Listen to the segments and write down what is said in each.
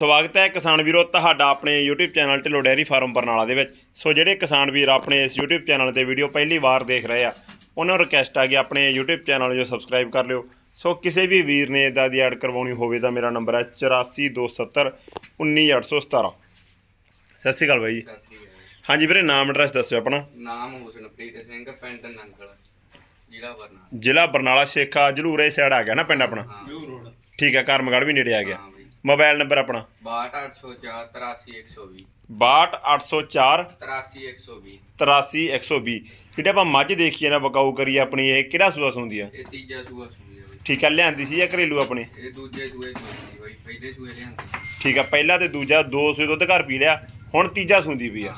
ਸਵਾਗਤ ਹੈ ਕਿਸਾਨ ਵੀਰੋ ਤੁਹਾਡਾ ਆਪਣੇ YouTube channel Dhillon dairy farm Barnala ਦੇ ਵਿੱਚ। ਸੋ ਜਿਹੜੇ ਕਿਸਾਨ ਵੀਰ ਆਪਣੇ ਇਸ YouTube ਚੈਨਲ ਤੇ ਵੀਡੀਓ ਪਹਿਲੀ ਵਾਰ ਦੇਖ ਰਹੇ ਆ ਉਹਨਾਂ ਨੂੰ ਰਿਕਵੈਸਟ ਆ ਕਿ ਆਪਣੇ YouTube ਚੈਨਲ ਨੂੰ ਸਬਸਕ੍ਰਾਈਬ ਕਰ ਲਿਓ। ਸੋ ਕਿਸੇ ਵੀ ਵੀਰ ਨੇ ਇਦਾਂ ਦੀ ਐਡ ਕਰਵਾਉਣੀ ਹੋਵੇ ਤਾਂ ਮੇਰਾ ਨੰਬਰ ਹੈ 8427 19817 ਸਤਿ ਸ਼੍ਰੀ ਅਕਾਲ ਬਾਈ ਜੀ। ਸਤਿ ਸ੍ਰੀ ਅਕਾਲ। ਹਾਂਜੀ ਵੀਰੇ ਨਾਮ ਐਡਰੈਸ ਦੱਸਿਓ ਆਪਣਾ। ਨਾਮ ਹੁਸਨਪ੍ਰੀਤ ਸਿੰਘ ਪਿੰਡ ਨੰਗਲ ਜ਼ਿਲ੍ਹਾ ਬਰਨਾਲਾ। ਜ਼ਿਲ੍ਹਾ ਬਰਨਾਲਾ ਸ਼ੇਖਾ ਜਲੂਰੇ ਸਾਈਡ ਆ ਗਿਆ ਨਾ ਪਿੰਡ ਆਪਣਾ? ਹਾਂ। ਰੋਡ। ਠੀਕ ਹੈ ਕਰਮਗੜ੍ਹ ਵੀ ਨੇੜੇ ਆ ਗਿਆ। ਮੋਬਾਈਲ ਨੰਬਰ ਆਪਣਾ। 62804 83120 62804 83120 83120 ਜਿਹੜੇ ਆਪਾਂ ਮੱਝ ਦੇਖੀਏ ਨਾ ਬਕਾਊ ਕਰੀਏ ਆਪਣੀ ਇਹ ਕਿਹੜਾ ਸੂਆ ਸੁੰਦੀ ਆ? ਇਹ ਤੀਜਾ ਸੂਆ ਸੂਈ ਹੈ ਬਈ। ਠੀਕ ਆ ਲਿਆਂਦੀ ਸੀ ਜਾਂ ਘਰੇਲੂ ਆਪਣੇ? ਇਹ ਦੂਜੇ ਸੂਏ ਸੂਈ ਬਈ ਪਹਿਲੇ ਸੂਏ ਲਿਆਂਦੇ। ਠੀਕ ਆ ਪਹਿਲਾ ਤੇ ਦੂਜਾ ਦੋ ਸੂਏ ਦੁੱਧ ਘਰ ਪੀ ਲਿਆ ਹੁਣ ਤੀਜਾ ਸੁੰਦੀ ਪਈ ਆ।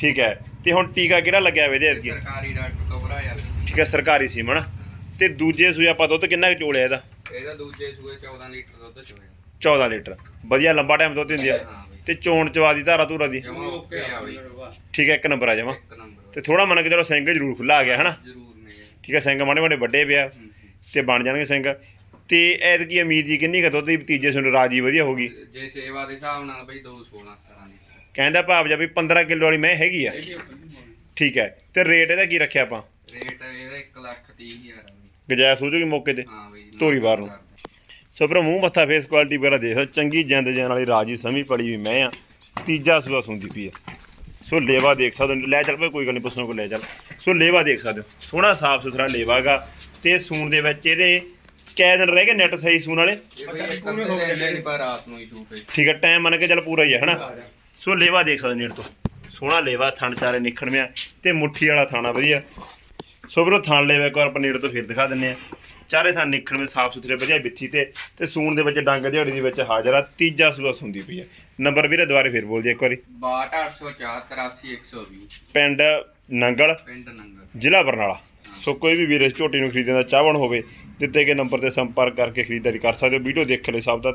ਠੀਕ ਹੈ ਤੇ ਹੁਣ ਟੀਕਾ ਕਿਹੜਾ ਲੱਗਿਆ ਵੇ ਇਹਦੇ ਇਹ ਅੱਗੇ? ਸਰਕਾਰੀ ਡਾਕਟਰ ਤੋਂ ਭਰਾਇਆ। ਠੀਕ ਹੈ ਸਰਕਾਰੀ ਤੇ ਦੂਜੇ ਸੂਏ ਆਪਾਂ ਦੁੱਧ ਕਿੰਨਾ ਚੋਲਿਆ ਇਹਦਾ? ਇਹਦਾ ਦੂਜੇ ਸੂਏ 14 ਲੀਟਰ ਦੁੱਧ ਚੋਇਆ। 14 ਲੀਟਰ। ਵਧੀਆ ਲੰਬਾ ਟਾਈਮ ਦੁੱਧ ਦਿੰਦੀ ਆ। ਤੇ ਚੋਣ ਚਵਾ ਦੀ ਧਾਰਾ ਧੂਰਾ ਦੀ। ਜਮਾ ਓਕੇ ਆ ਬਈ। ਠੀਕ ਹੈ ਇੱਕ ਨੰਬਰ ਆ ਇੱਕ ਨੰਬਰ ਤੇ ਥੋੜਾ ਮੰਨ ਕੇ ਚਲੋ ਸਿੰਘ ਜ਼ਰੂਰ ਖੁੱਲਾ ਆ ਗਿਆ ਹਨਾ? ਜ਼ਰੂਰ ਠੀਕ ਹੈ ਸਿੰਘ ਮਾੜੇ ਮਾੜੇ ਵੱਡੇ ਪਿਆ। ਤੇ ਬਣ ਜਾਣਗੇ ਸਿੰਘ। ਤੇ ਐਤਕੀ ਉਮੀਦ ਜੀ ਕਿੰਨੀ ਕੁ ਦੁੱਧ ਦੀ ਤੀਜੇ ਸੁਣ ਰਾਜੀ ਵਧੀਆ ਹੋਗੀ ਜੇ ਸੇਵਾ ਦੇ ਹਿਸਾਬ ਨਾਲ ਬਈ 2 16 ਤਰ੍ਹਾਂ ਦੀ ਕਹਿੰਦਾ ਭਾਵ ਜਾ ਵੀ 15 ਕਿਲੋ ਵਾਲੀ ਮੈਂ ਹੈਗੀ ਆ। ਠੀਕ ਹੈ ਤੇ ਰੇਟ ਇਹਦਾ ਕੀ ਰੱਖਿਆ ਆਪਾਂ? ਰੇਟ ਇਹਦਾ 1 ਲੱਖ 30 ਹਜ਼ਾਰ ਆ ਬਈ। ਹੋ ਜੂਗੀ ਮੌਕੇ ਤੇ? ਹਾਂ ਬਈ ਧੂਰੀ ਬਾਹਰ ਨੂੰ। ਸੋ ਪਰ ਮੂੰਹ ਮੱਥਾ ਫੇਸ ਕੁਆਲਿਟੀ ਵਗੈਰਾ ਦੇਖ ਸਕਦੇ ਚੰਗੀ ਜਿੰਦ ਜਾਨ ਵਾਲੀ ਰਾਜੀ ਸਮੀ ਪੜੀ ਵੀ ਮੈਂ ਆ। ਤੀਜਾ ਸੂਆ ਸੁੰਦੀ ਪਈ ਆ। ਸੋ ਲੇਵਾ ਦੇਖ ਸਕਦੇ ਹੋ। ਲੈ ਚੱਲ ਭਾਈ ਕੋਈ ਗੱਲ ਨਹੀਂ ਪੁੱਛਣਾ ਕੋਈ ਲੈ ਚੱਲ। ਸੋ ਲੇਵਾ ਦੇਖ ਸਕਦੇ ਹੋ। ਸੋਹਣਾ ਸਾਫ਼ ਸੁਥਰਾ ਲੇਵਾਗਾ ਤੇ ਸੂਣ ਦੇ ਵਿੱਚ ਇਹਦੇ ਕੈ ਦਿਨ ਰਹਿ ਗਏ ਨੈਟ ਸਹੀ ਸੂਣ ਵਾਲੇ? ਠੀਕ ਹੈ ਟਾਈਮ ਮੰਨ ਕੇ ਚੱਲ ਪੂਰਾ ਹੀ ਹੈ ਹਨਾ? ਸੋ ਲੇਵਾ ਦੇਖ ਸਕਦੇ ਨੇੜ ਤੋਂ। ਸੋਹਣਾ ਲੇਵਾ ਥਣ ਚਾਰੇ ਨਿਖੜਵਿਆ ਤੇ ਮੁੱਠੀ ਵਾਲਾ ਥਾਣਾ ਵਧੀਆ। ਸੋ ਵੀਰੋ ਥਣ ਲੇਵਾ ਇੱਕ ਵਾਰ ਆਪਾਂ ਨੇੜ ਤੋਂ ਫਿਰ ਦਿਖਾ ਦਿੰਨੇ ਆ। ਚਾਰੇ ਥਾਂ ਨਿਖੜਵੇਂ ਸਾਫ਼ ਸੁਥਰੇ ਵਧੀਆ ਬਿੱਥੀ ਤੇ ਤੇ ਸੂਣ ਦੇ ਵਿੱਚ ਡੰਗ ਦਿਹਾੜੀ ਦੇ ਵਿੱਚ ਹਾਜ਼ਰ ਆ ਤੀਜਾ ਸੂਆ ਸੁੰਦੀ ਪਈ ਆ। ਨੰਬਰ ਵੀਰੇ ਦੁਬਾਰੇ ਫਿਰ ਬੋਲ ਜੀ ਇੱਕ ਵਾਰੀ। 62804 83120 ਪਿੰਡ ਨੰਗਲ। ਪਿੰਡ ਨੰਗਲ। ਜ਼ਿਲ੍ਹਾ ਬਰਨਾਲਾ। ਸੋ ਕੋਈ ਵੀ ਵੀਰ ਇਸ ਝੋਟੀ ਨੂੰ ਖਰੀਦਣ ਦਾ ਚਾਹਵਣ ਹੋਵੇ ਦਿੱਤੇ ਗਏ ਨੰਬਰ ਤੇ ਸੰਪਰਕ ਕਰਕੇ ਖਰੀਦਦਾਰੀ ਕਰ ਸਕਦੇ ਹੋ। ਵੀਡੀਓ ਦੇਖਣ ਲਈ ਸਭ ਦਾ